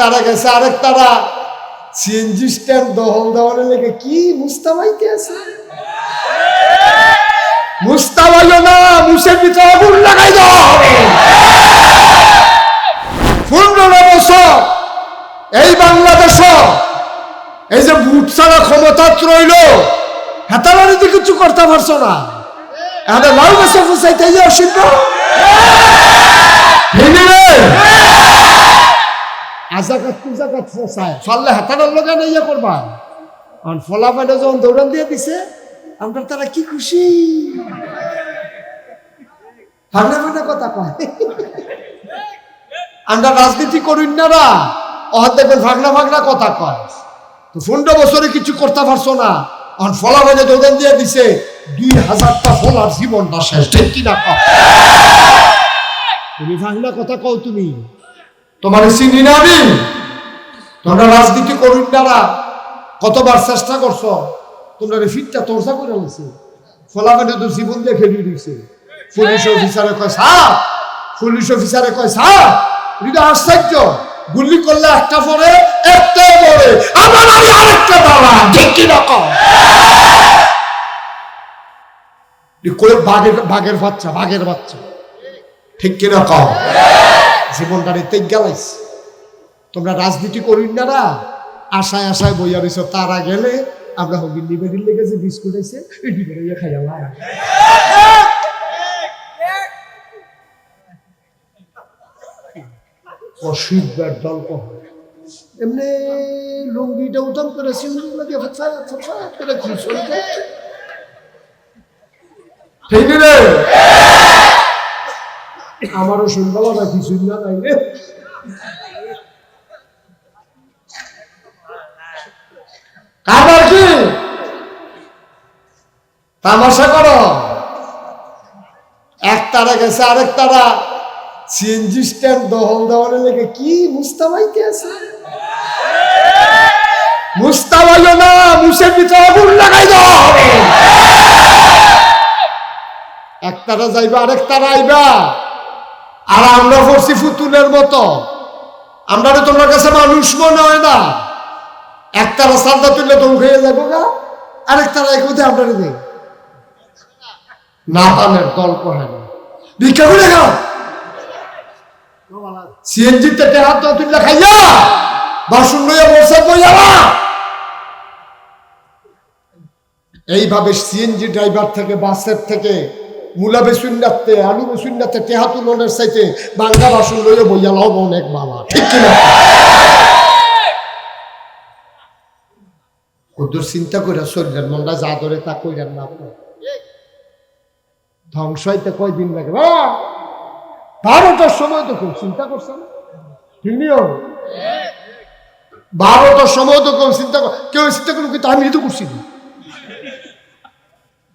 তারা গেছে, আরেক তারা। সিএনজি স্ট্যান্ড দহল দেওয়ার লেগে কি মুস্তাবাইতে আছে? মুস্তাবাইও না, মুসের ভিতরে আগুন লাগাই দেওয়া হবে। পনেরো বছর, এই বাংলাদেশ এই যে বুট ছাড়া ক্ষমতা রইল হেতাবাড়িতে কিছু করতে পারছ না। এখানে বেসে ফুসাইতে আজাকাত পুজাকাত ফসায় ফাললে হাতানোর লোক না ইয়ে করবা কারণ ফলা পাইলে যখন দৌড়ান দিয়ে দিছে আমরা তারা কি খুশি? ফাগনা ফাগনা কথা কয়। আমরা রাজনীতি করিন না রা অহার দেখবেন ফাগনা ফাগনা কথা কয়। তো পনেরো বছরে কিছু করতে পারছ না অন ফলা পাইলে দৌড়ান দিয়ে দিছে দুই হাজারটা ফলার জীবনটা শেষ ঠিক কিনা তুমি ফাগনা কথা কও তুমি। তোমার চিনি আমি। তোমরা রাজনীতি করুন না কতবার চেষ্টা করছ তোমরা ফিটটা তোরসা করে গেছে ফলাফানে তো জীবন দিয়ে খেলিয়ে দিচ্ছে পুলিশ অফিসারে কয় সাপ পুলিশ অফিসারে কয় সাপ এটা আশ্চর্য। গুলি করলে একটা পরে একটা পরে। আমার আমি আরেকটা দাঁড়া ঠিক কি রকম বাঘের বাঘের বাচ্চা বাঘের বাচ্চা। ঠিক জীবনটারে তেজ গেলাইছে তোমরা রাজনীতি করিন না না আশায় আশায় বইয়া রইছ, তারা গেলে আমরা হগিন নিবেদিন বিস্কুট এসে এই ডিবেরিয়ে খাইয়া লাই অসুবিধার দল এমনি লুঙ্গিটা উঠাম করে ফটফা ফটফা করে ঠিক আমারও শুনব না, কিছুই না, তাই রে। তামাশা করো। এক তারা গেছে, আরেক তারা। স্ট্যান্ড দহল লেগে কি মুস্তাবাইতে আছে? না, মুসের ভিতরে আগুন লাগাই হবে। এক তারা যাইবা, আরেক তারা আইবা। আর আমরা পড়ছি ফুতুলের মতো। আমরা তোমার কাছে মানুষ মনে হয় না। এক তারা সাদা তুললে তো উঠে যাব গা আরেক তারা এক কোথায় আমরা দেই। না পানের গল্প হয় না। ভিক্ষা করে খাও। সিএনজিতে টেহাত তো তুললে খাইয়া, বাসন লইয়া বসে বইয়া এইভাবে সিএনজি ড্রাইভার থেকে, বাসের থেকে মুলা বেসুন্নাতে আলু বেসুন্নাতে টেহা তুলনের চাইতে বাংলা বাসন লইয়া বইয়া লাও অনেক বালা ঠিক কিনা? ওদের চিন্তা করে শরীরের মনটা যা ধরে তা কইলেন না আপনার ধ্বংস হইতে কয়দিন লাগে? বা বারোটার সময় তো খুব চিন্তা করছেন? ঠিক নিও বারোটার সময় তো কেউ চিন্তা কেউ চিন্তা করুন কিন্তু আমি তো করছি না।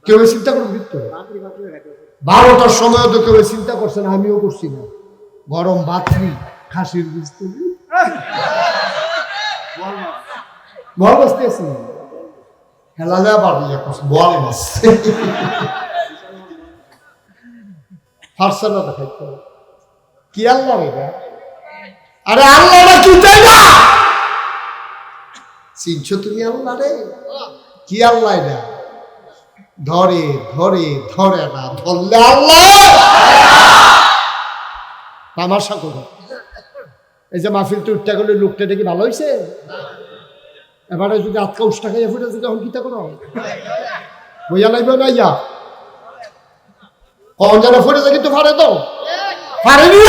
কেউ চিন্তা করুন কিন্তু। বারোটার সময় তো কেউ চিন্তা করছে না আমিও করছি না। গরম বাতরি, খাসির বুঝতে বল বসতে আছি। ইয়ে বল কি আল্লাহ রে আরে আল্লাহ না কি তাই না? চিনছো তুমি আল্লাহ রে? কি আল্লাহ এটা? ধরে ধরে ধরে না, ধরলে আল্লাহ! তামাশা করো। এই যে মাহফিলটা উঠটা করলে লোকটা দেখি ভালো হয়েছে এবারে যদি আটকা উষ্টা খাইয়া ফুটে যদি এখন কিতা করো? বইয়া লাগবে না ইয়া? কখন যেন ফুটে যায়, কিন্তু ফারে তো। ফারেনি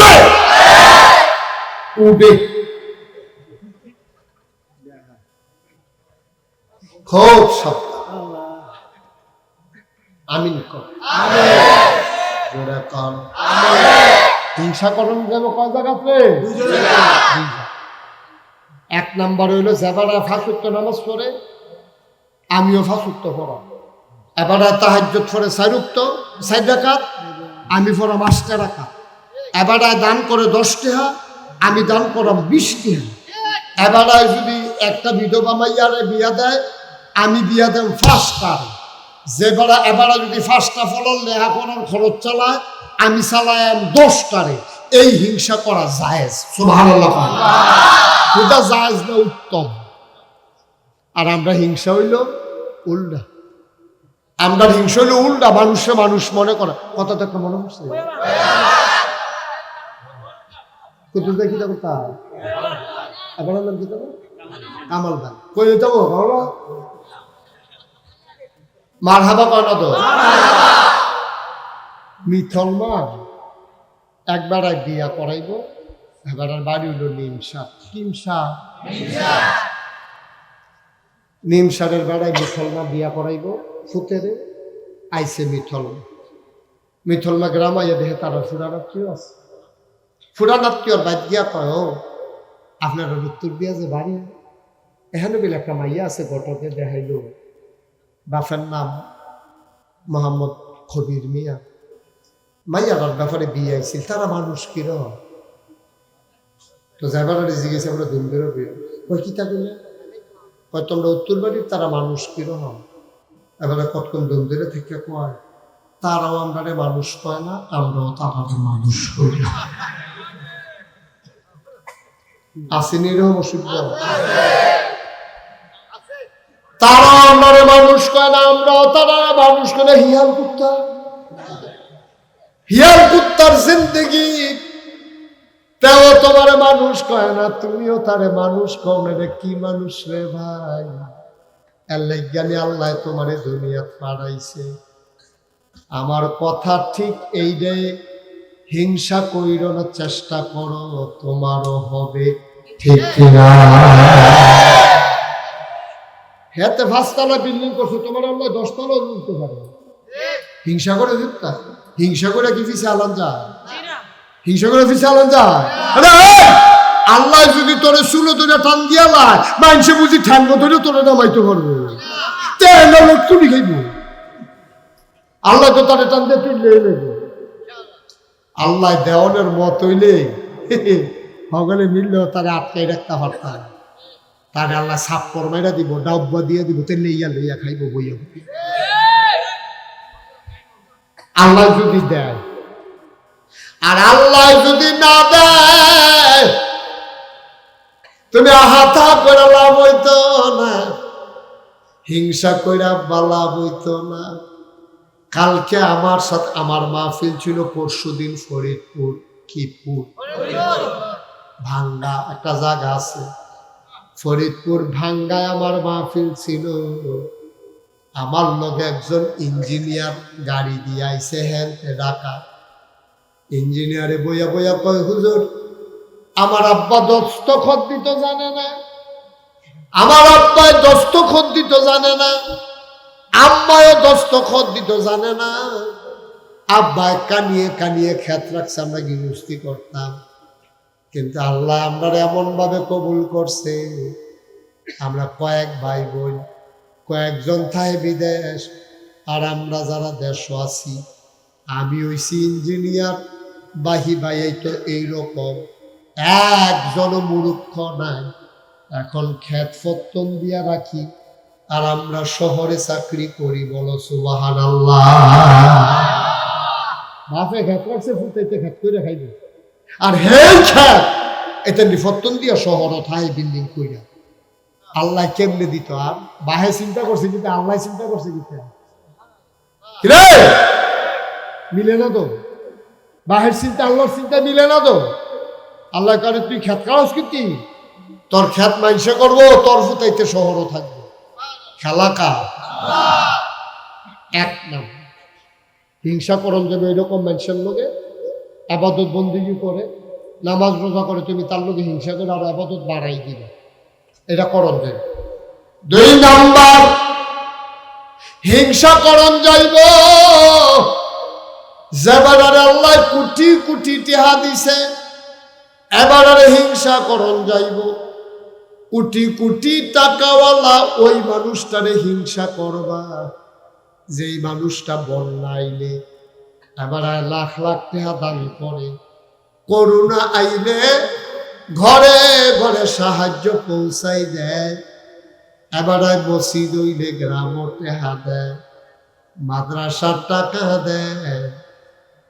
উঠে। খুব শক্ত। আমিন কর। জোরে কর কয় জায়গাতে? এক নাম্বার হইল, যেবারা ফাঁসুত্ব নামাজ পড়ে, আমিও ফাঁসুত্ব পড়া এবারে তাহাজ্জত পড়ে চারুক্ত চার রাকাত, আমি পড়াম আটটা রাকাত। এবারে দান করে দশ টেহা, আমি দান করাম বিশ টেহা। এবারে যদি একটা বিধবা মাইয়ারে বিয়া দেয়, আমি বিয়া দেব ফার্স্টার যে বেড়া এবারে যদি ফার্স্টটা ফলন লেহা করার খরচ চালায়, আমি চালাম দশটারে। এই হিংসা করা জায়েজ, সুবহানাল্লাহ ক্ষুদা জাহাজ না উত্তম? আর আমরা হিংসা হইল উল্টা। আমরা হিংসা হইল উল্টা, মানুষে মানুষ মনে করে। কথা তো একটা মনে করছে কুতুব দেখি তো আপনার নাম কি তবে কামাল ভাই। কই যাব বাবা মার হাবা কয় না তো? মিথল মার। একবার এক বিয়া করাইব এবার আর বাড়ি হইল নিমসা। কিমসা নিমসারের বেড়ায় মিথলমা বিয়া করাইব ফুতেরে। আইসে মিথল মিথলমা গ্রাম আইয়া দেহে তারা ফুরানাত্মীয় আছে। ফুরানাত্মীয়র বাদ গিয়া কয় আপনার উত্তর দিয়া যে বাড়ি এখানে বেলে একটা মাইয়া আছে গটকে দেখাইল। বাপের নাম মোহাম্মদ খবির মিয়া। মাইয়ার ব্যাপারে বিয়ে আইছিল তারা মানুষ কিরম তো যাবার জিজ্ঞেস আমরা দিন বেরোবে। ওই কি তা বলে কয় তোমরা উত্তর বাড়ির, তারা মানুষ কীরকম এবারে কতক্ষণ দন্দরে থেকে কয়, তারাও আমরা মানুষ কয় না, আমরাও তাদের মানুষ করি আসেনি এরকম অসুবিধা তারা আমরা মানুষ কয় না তারা, মানুষ হিয়াল কুত্তা। হিয়াল কুত্তার জিন্দগি। তেও তোমার মানুষ কয় না, তুমিও তারে মানুষ রে কি মানুষ রে ভাই? জ্ঞানী আল্লাহ তোমারে দুনিয়াত পাড়াইছে আমার কথা ঠিক এই রে, হিংসা কইরনোর চেষ্টা করো, তোমারও হবে ঠিক কিনা। হেতে পাঁচতলা বিল্ডিং করছ, তোমার আল্লাহ দশতলাও উঠতে পারে। হিংসা করে দিতা। হিংসা করে কি পিছিয়ে আলাম যায়? হিংসা করে পিছিয়ে আলাম যায়? আল্লাহ যদি তোরে চুলো ধরে টান দিয়া লাই মাইনসে বুঝি ঠ্যাঙ্গ ধরে তোরে নামাইতে পারব। লোক তুমি খাইব। আল্লাহ তো তারে টান দিয়ে তুললে নেবে আল্লাহ দেওয়ানের মত হইলে সকলে মিললেও তারে আটকাই রাখতে পারতাম। তারে আল্লাহ সাপ করমাইরা দিব, ডাব্বা দিয়ে দিব, তেলে ইয়া লইয়া খাইব বইয়া। আল্লাহ যদি দেয়, আর আল্লাহ যদি না দেয়, তুমি আহাতা করে লাভ হইতো না, হিংসা কইরা বালা হইতো না। কালকে আমার সাথে, আমার মাহফিল ছিল পরশু দিন ফরিদপুর, কিপুর। ভাঙ্গা একটা জায়গা আছে। ফরিদপুর ভাঙ্গায় আমার মাহফিল ছিল। আমার লগে একজন ইঞ্জিনিয়ার গাড়ি দিয়ে আইসে হ্যান ঢাকা ইঞ্জিনিয়ারে বইয়া বইয়া কয়, হুজুর, আমার আব্বা দস্তখত দিতে জানে না। আমার আব্বায় দস্তখত দিতে জানে না। আম্মায়ও দস্তখত দিতে জানে না। আব্বায় কানিয়ে কানিয়ে খ্যাত রাখছে, আমরা গৃহস্থী করতাম। কিন্তু আল্লাহ আমরা এমন ভাবে কবুল করছে, আমরা কয়েক ভাই বোন, কয়েকজন থাই বিদেশ, আর আমরা যারা দেশ আছি, আমি হইছি ইঞ্জিনিয়ার, বাহি ভাই এই তো এইরকম। একজন মূর্খ নাই। এখন খ্যাত ফত্তন দিয়া রাখি, আর আমরা শহরে চাকরি করি, বলো সুবাহান আল্লাহ বাপে খ্যাত রাখছে ফুটাইতে খ্যাত করে খাইবে। আর হে খ্যাত এতে নিফত্তন দিয়া শহর থাই বিল্ডিং কইরা। আল্লাহ কেমনে দিত আর বাহে চিন্তা করছে কিন্তু আল্লাহ চিন্তা করছে কিন্তু। মিলে না তো? বাহের চিন্তা আল্লাহর চিন্তা মিলে না তো? আল্লাহ কারে তুই খ্যাত কারস কিন্তু তোর খ্যাত মাইনসে করব তোর ফুতাইতে শহরও থাকবে। খেলা কা এক নাম। হিংসা করন যাবে এরকম মানুষের লোকে। আবাদত বন্দিগি করে, নামাজ রোজা করে, তুমি তার লোকে হিংসা করে আর আবাদত বাড়াই দিবে। এটা করণ যাবে দুই নাম্বার, হিংসা করণ যাইব। যেবারে আল্লাহ কোটি কোটি টিহা দিছে এবারে হিংসা করণ যাইব। কোটি কোটি টাকাওয়ালা ওই মানুষটারে হিংসা করবা, যেই মানুষটা বন্যাইলে এবার লাখ লাখ টাকা দান করে। করুণা আইলে ঘরে ঘরে সাহায্য পৌঁছাই দেয়। এবারে মসজিদ হইলে গ্রাম টেহা দেয়, মাদ্রাসার টাকা দেয়।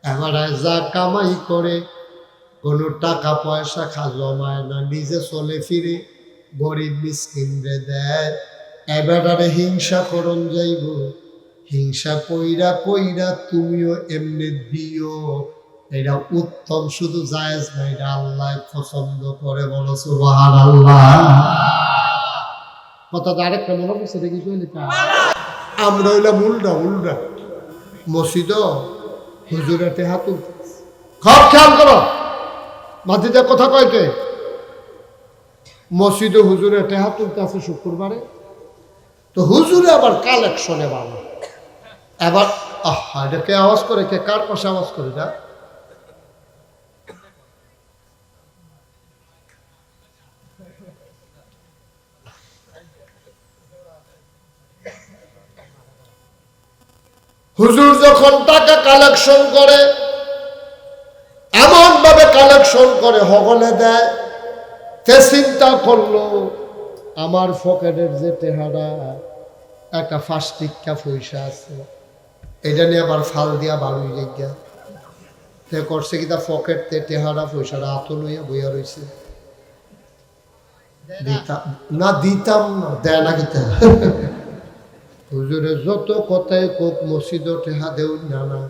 এবারে যা কামাই করে, কোনো টাকা পয়সা খা জমায় না, নিজে চলে ফিরে গরিব মিসকিনরে দেয়। এবারে হিংসা করন যাইব হিংসা কইরা কইরা তুমিও এমনি দিও। এটা উত্তম, শুধু জায়েজ না, এটা আল্লাহ পছন্দ করে বলো সুবাহান আল্লাহ কথা তো আরেকটা মনে পড়ছে, দেখি কইলি আমরা হইলাম উল্টা উল্টা। মসজিদ হুজুরাতে হাত খব খেয়াল করো। মাঝিতে কথা কয় কে? মসজিদে হুজুরে টেহা আছে শুক্রবারে। তো হুজুরে আবার কালেকশনে ভালো এবার এটা কে আওয়াজ করে? কে কার পাশে আওয়াজ করে যা হুজুর যখন টাকা কালেকশন করে এমন ভাবে কালেকশন করে হগলে দেয় তে চিন্তা করল, আমার পকেটের যে টেহারা, একটা ফাস্টিকা পয়সা আছে। এটা নিয়ে আবার ফাল দিয়া বাড়ুই গিয়া তে করছে কি তা পকেট তে টেহারা পয়সাটা আত লইয়া বইয়া দিতাম না, দিতাম দেয় না কিতা হুজুরে, যত কথায় কোক মসজিদ টেহা দেউ না না।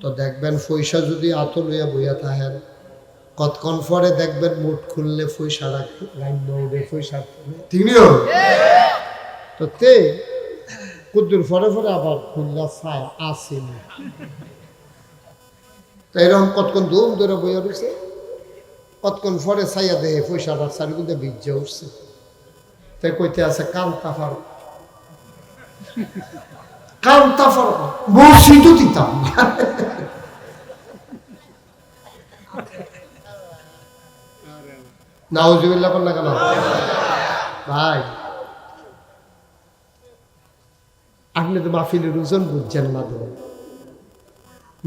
তো দেখবেন পয়সা যদি আত লইয়া বইয়া থাহেন, কতক্ষণ পরে দেখবেন মুঠ খুললে পয়সা রাখি, লাইন দৌড়ে পয়সা ঠিক তো তে কুদ্দুর পরে পরে আবার খুললা ছায় আসেনি তো এরকম কতক্ষণ দুম ধরে বইয়া রয়েছে কতক্ষণ পরে ছাইয়া দেহে পয়সাটা চারিগুলো বীর্যে উঠছে। তাই কইতে আছে কান্তা ফার কান্তা ফার মসজিদও দিতাম। নাউজুবিল্লাহ করলে কেন ভাই। আপনি তো মাহফিলের ওজন বুঝছেন না তো।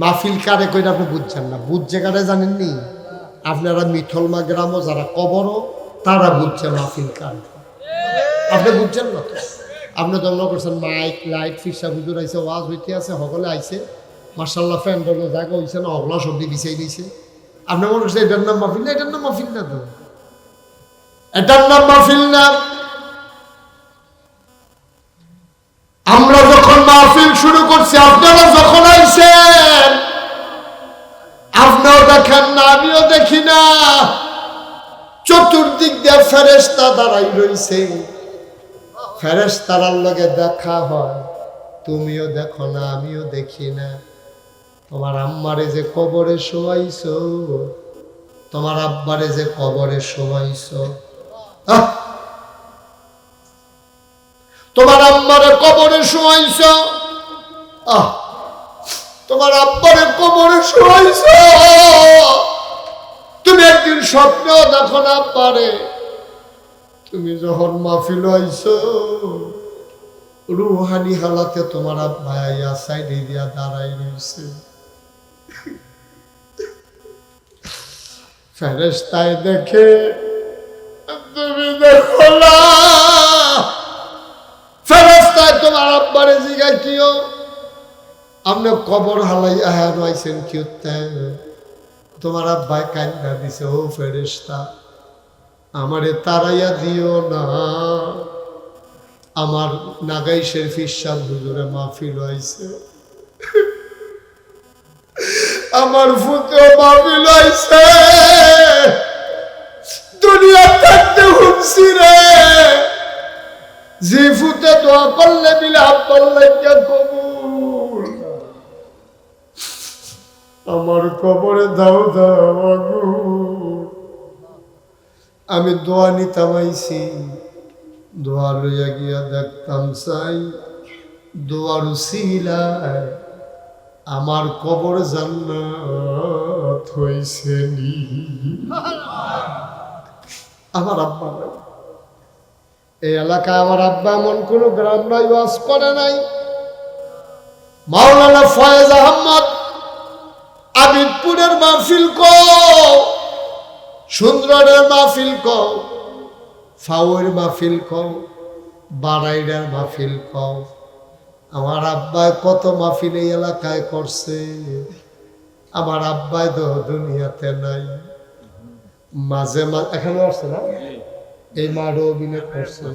মাহফিল কারে কইরা আপনি বুঝছেন না? বুঝছে কারে জানেননি? আপনারা মিথলমা গ্রামও যারা কবরও, তারা বুঝছে মাহফিল কার। আপনি বুঝছেন না তো? আপনি মনে করছেন মাইক, লাইট ফিসা হুজুর আইছে, ওয়াজ হইতে আছে সকলে আইছে। মার্শাল্লাহ ফ্যান্ড জায়গা হইছে না অগলা সবজি বিছাই দিয়েছে আপনি মনে করছেন এটার নাম মাহফিল না, এটার নাম মাহফিল না এটার নাম মাহফিল না। শুরু আপনারা যখন আইছেন আপনিও দেখেন না, আমিও দেখি না। চতুর্দিক দিয়ে ফেরেস্তা দাঁড়াই রইছে। ফেরেস্তারার লগে দেখা হয়। তুমিও দেখো না, আমিও দেখি না। তোমার আম্মারে যে কবরে শোয়াইছো, তোমার আব্বারে যে কবরে শোয়াইছো! তোমার আম্মারে কবরে শোয়াইছ। আহ, তোমার আব্বারে কবরে শোয়াইছ। তুমি একদিন স্বপ্নেও দেখো না পারে তুমি যখন মাহফিল আইছ রুহানি হালাতে তোমার আব্বা আইয়া সাইডে দিয়া দাঁড়াই রয়েছে ফেরেস্তায় দেখে তুমি দেখো না। ফেরস্তায় তোমার আব্বারে জিগাই কিও আপনি কবর হালাই আহা রয়েছেন কি তোমার আব্বাই কান্না দিছে, ও ফেরেস্তা আমারে তারাইয়া দিও না। আমার নাগাইশের ফিসাব হুজুরে মাহফিল হয়েছে আমার ফুতেও মাহফিল হয়েছে দুনিয়া থাকতে হুমছি রে। যে ফুতে দোয়া করলে বিলাপ করলে কে কবুল আমার কবরে দাও দাও আমি দোয়া নিতাম আইছি। দোয়া লইয়া গিয়া দেখতাম, চাই দোয়ার সিলায় আমার কবর জান্নাত হইছে নি। আমার আব্বা নাই। এই এলাকায় আমার আব্বা এমন কোনো গ্রাম নাই, ওয়াজ করে নাই। মাওলানা ফয়েজ আহমদ আবিদপুরের মাহফিল কও সুন্দরের মাহফিল কও, ফাউয়ের মাহফিল কও বাড়াইডার মাহফিল কও। আমার আব্বায় কত মাহফিল এই এলাকায় করছে? আমার আব্বায় তো দুনিয়াতে নাই। মাঝে মাঝে এখানে আসছে না? এই মাঠও অভিনয় করছে।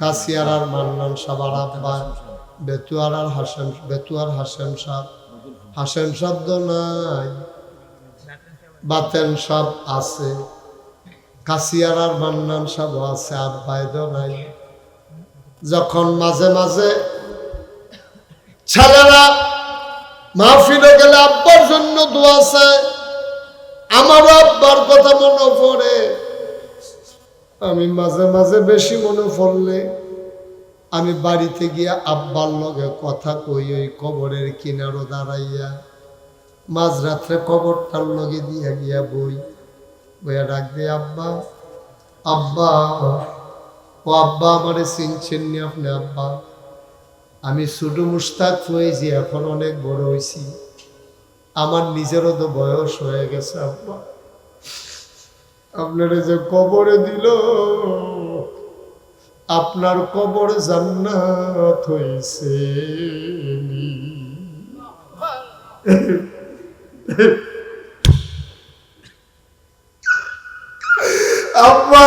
কাসিয়ার আর মান্নান সাহ আর আব্বা বেতুয়ার আর হাসেম বেতুয়ার হাসেম সাহ হাসেম শব্দ নাই। বাতেন সব আছে। কাসিয়ার আর মান্নান সব আছে আব্বায়দ নাই। যখন মাঝে মাঝে ছেলেরা মাহফিলে গেলে আব্বার জন্য দোয়া চায়, আমারও আব্বার কথা মনে পড়ে। আমি মাঝে মাঝে বেশি মনে পড়লে আমি বাড়িতে গিয়া আব্বার লগে কথা কই, ওই কবরের কিনারো দাঁড়াইয়া, মাঝরাত্রে কবরটার লগে দিয়া গিয়া বই। বইয়া ডাক দিয়ে আব্বা আব্বা, ও আব্বা, আমারে চিনছেন নি আপনি, আব্বা? আমি ছোটো মুস্তাক হয়েছি, এখন অনেক বড় হয়েছি আমার নিজেরও তো বয়স হয়ে গেছে, আব্বা। আপনারা যে কবরে দিল আপনার কবর জান্নাত হয়েছে আব্বা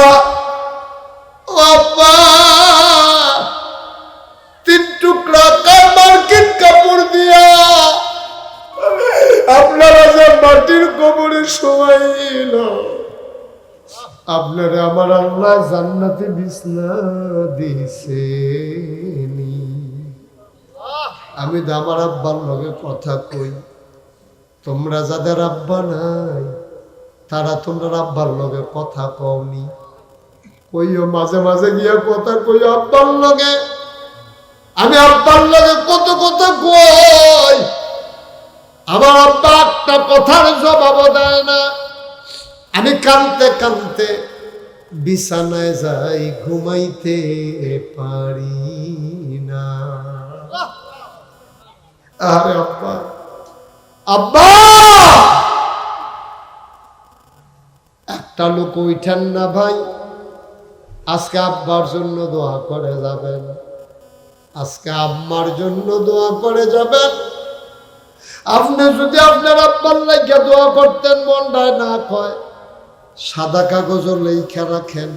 আব্বা, তিন টুকরা মার্কিন কাপড় দিয়া? আপনারা যে মাটির কবরে শোয়াইল। আপনারা আমার আল্লাহ জান্নাতে বিছনা দিছে আমি তো আমার আব্বার লগে কথা কই। তোমরা যাদের আব্বা নাই, তারা তোমরা আব্বার লগে কথা কওনি। কইও মাঝে মাঝে গিয়া কথা কইও আব্বার লগে। আমি আব্বার লগে কত কথা কই? আমার আব্বা একটা কথার জবাব দেয় না। আমি কানতে কানতে বিছানায় যাই, ঘুমাইতে পারি না। আরে আব্বা আব্বা! একটা লোক উঠেন না ভাই, আজকে আব্বার জন্য দোয়া করে যাবেন, আজকে আম্মার জন্য দোয়া করে যাবেন। আপনি যদি আপনার আব্বার লাগিয়া দোয়া করতেন, মনটায় না কয় সাদা কাগজ লেখা রাখেন,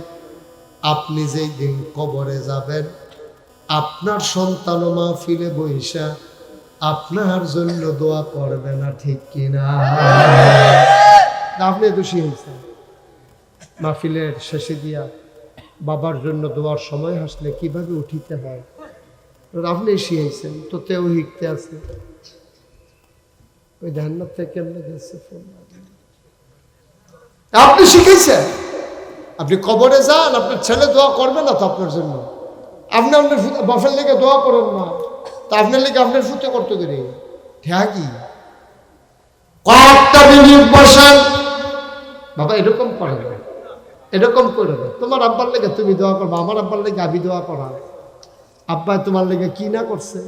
আপনি যেই দিন কবরে যাবেন, আপনার সন্তান মা ফিরে বৈশা, আপনার জন্য দোয়া করবে না ঠিক কিনা? আপনি দোষী হয়েছেন মাহফিলের শেষে দিয়া বাবার জন্য দোয়ার সময় হাসলে কীভাবে উঠিতে হয়? আপনি শিখাইছেন তো তেও শিখতে আছে। ওই ধান্নার থেকে কেমনে গেছে ফোন? আপনি শিখেছেন। আপনি কবরে যান, আপনার ছেলে দোয়া করবে না তো আপনার জন্য। আপনি আপনার বাফের লেগে দোয়া করেন না। তা আপনার লেগে আপনার ফুটে করতে গেলে। ঠিকই কয়েকটা মিনিট বসেন। বাবা, এরকম করে না। এরকম করে না। তোমার আব্বার লেগে তুমি দোয়া করবা আমার আব্বার লেগে আমি দোয়া করা আব্বা তোমার লেগে কি না করছে?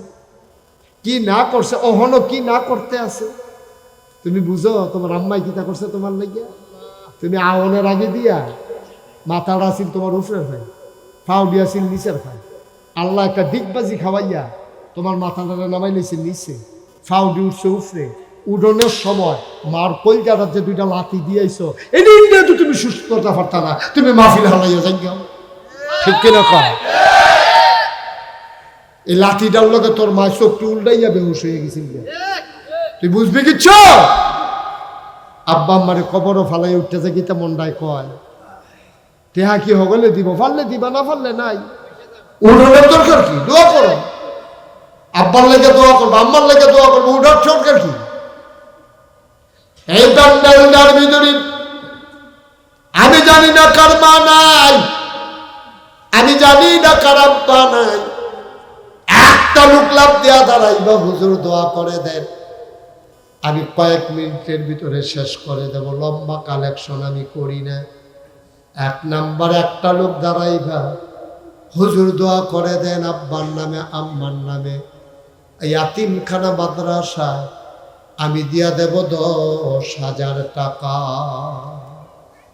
কি না করছে? অহনো কি না করতে আছে? তুমি বুঝো, তোমার আম্মাই কিতা করছে তোমার লেগে? তুমি আওনের আগে দিয়া মাথাটা আসিল তোমার উপরে ভাই ফাউ দিয়াছিল নিচের ভাই আল্লাহ একটা ডিগবাজি খাওয়াইয়া তোমার মাথাটা নামাই নিছে নিচে ফাউ দি উঠছে উপরে উডনের সময় মার কলজাটা যে দুইটা লাথি দিয়েছ এটি নিয়ে তো তুমি সুস্থ করতে পারতা না, তুমি মাহফিল হালাইয়া যাই গাও ঠিক কিনা কয়? এই লাঠিটার লগে তোর মা চোখটি উল্টাইয়া বেহুশ হয়ে গেছিল। তুই বুঝবি কিচ্ছ? আব্বা আম্মারে কবরও ফালাই উঠতেছে, গীতা মন্ডায় কয় তেহা কি হগলে দিব? ফাললে দিবা না ফাললে নাই? উঠোনের দরকার কি? দোয়া করো। আব্বার লেগে দোয়া করব, আম্মার লেগে দোয়া করব, উঠার দরকার কি? এই ভিতরে আমি জানি না কার মা নাই। আমি জানি না কার আব্বা নাই। একটা লোক লাভ দেওয়া দাঁড়াইবা, হুজুর দোয়া করে দেন। আমি কয়েক মিনিটের ভিতরে শেষ করে দেব। লম্বা কালেকশন আমি করি না। এক নাম্বার, একটা লোক দাঁড়াইবা। হুজুর দোয়া করে দেন আব্বার নামে, আম্মার নামে। এই আতিমখানা মাদ্রাসা আমি দিয়া দেব দশ হাজার টাকা।